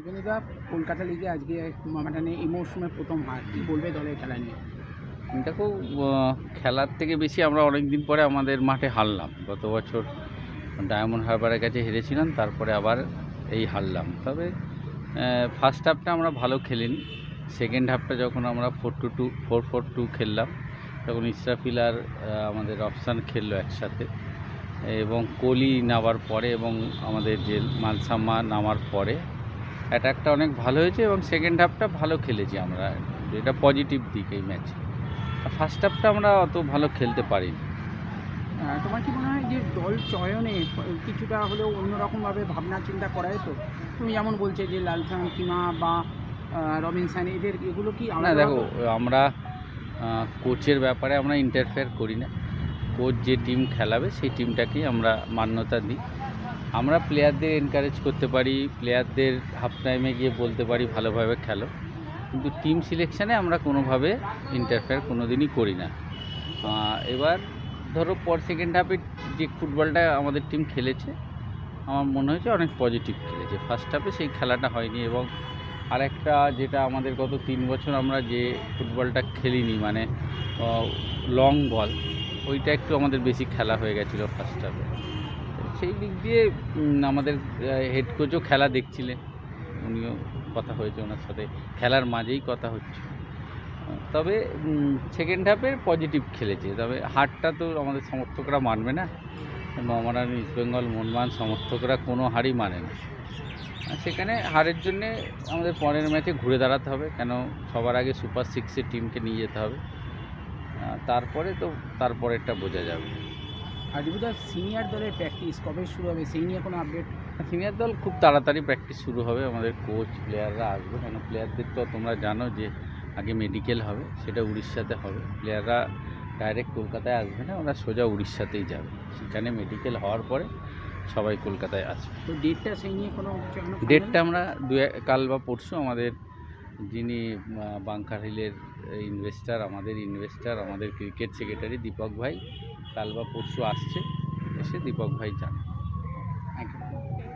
দীপেন্দুদা কলকাতা লিগে আজকে মানে এই মৌসুমে প্রথম হার কি বলবে দলের খেলা নিয়ে? দেখো খেলার থেকে বেশি আমরা অনেক দিন পরে আমাদের মাঠে হারলাম। গত বছর ডায়মন্ড হারবারের কাছে হেরেছিলাম, তারপরে আবার এই হারলাম। তবে ফার্স্ট হাফটা আমরা ভালো খেলিনি। সেকেন্ড হাফটা যখন আমরা four two two four four two খেললাম, তখন ইসরাফিল আর আমাদের অপশান খেললো একসাথে। এবং কোহলি নামার পরে এবং আমাদের যে মালসাম্মা নামার পরে অ্যাটাকটা অনেক ভালো হয়েছে এবং সেকেন্ড হাফটা ভালো খেলেছি আমরা। এটা পজিটিভ দিক এই ম্যাচে ফার্স্ট হাফটা আমরা অত ভালো খেলতে পারিনি। তোমার কি মনে হয় যে দল চয়নে কিছুটা হলেও অন্যরকমভাবে ভাবনা চিন্তা করা যেত তুমি যেমন বলছে যে লালসান কিমা বা রবিনসান এদের এগুলো কি না দেখো আমরা কোচের ব্যাপারে আমরা ইন্টারফেয়ার করি না। কোচ যে টিম খেলাবে সেই টিমটাকেই আমরা মান্যতা দিই। আমরা প্লেয়ারদের এনকারেজ করতে পারি প্লেয়ারদের হাফ টাইমে গিয়ে বলতে পারি, ভালোভাবে খেলো। কিন্তু টিম সিলেকশানে আমরা কোনোভাবে ইন্টারফেয়ার কোনো দিনই করি না। এবার ধরো পর সেকেন্ড হাফে যে ফুটবলটা আমাদের টিম খেলেছে, আমার মনে হয়েছে অনেক পজিটিভ খেলেছে। ফার্স্ট হাফে সেই খেলাটা হয়নি এবং আরেকটা যেটা আমাদের গত তিন বছর আমরা যে ফুটবলটা খেলিনি মানে লং বল ওইটা একটু আমাদের বেশি খেলা হয়ে গেছিল ফার্স্ট হাফে সেই দিক দিয়ে আমাদের হেড কোচও খেলা দেখছিলেন। উনিও কথা হয়েছে ওনার সাথে। খেলার মাঝেই কথা হচ্ছে। তবে সেকেন্ড হাফে পজিটিভ খেলেছে। তবে হারটা তো আমাদের সমর্থকরা মানবে না। মহামারান ইস্টবেঙ্গল মোহনবাগান সমর্থকরা কোনো হারই মানে না। সেখানে হারের জন্যে আমাদের পরের ম্যাচে ঘুরে দাঁড়াতে হবে। কেন সবার আগে সুপার সিক্সের টিমকে নিয়ে যেতে হবে। তারপরে তো তারপরেরটা বোঝা যাবে। আর দীপুদা সিনিয়র দলের প্র্যাকটিস কবে শুরু হবে? সেই নিয়ে কোনো আপডেট সিনিয়র দল খুব তাড়াতাড়ি প্র্যাকটিস শুরু হবে। আমাদের কোচ প্লেয়াররা আসবে। কেন? প্লেয়ারদের তো তোমরা জানো যে আগে মেডিকেল হবে সেটা উড়িষ্যাতে হবে। প্লেয়াররা ডাইরেক্ট কলকাতায় আসবে না ওরা সোজা উড়িষ্যাতেই যাবে। সেখানে মেডিকেল হওয়ার পরে সবাই কলকাতায় আসবে। তো ডেটটা সেই নিয়ে কোনো? ডেটটা আমরা দু এক- কাল বা পরশু আমাদের যিনি বাংকার হিলের ইনভেস্টার আমাদের ইনভেস্টার আমাদের ক্রিকেট সেক্রেটারি দীপক ভাই কাল বা পরশু আসছে এসে দীপক ভাই যান থ্যাংক you.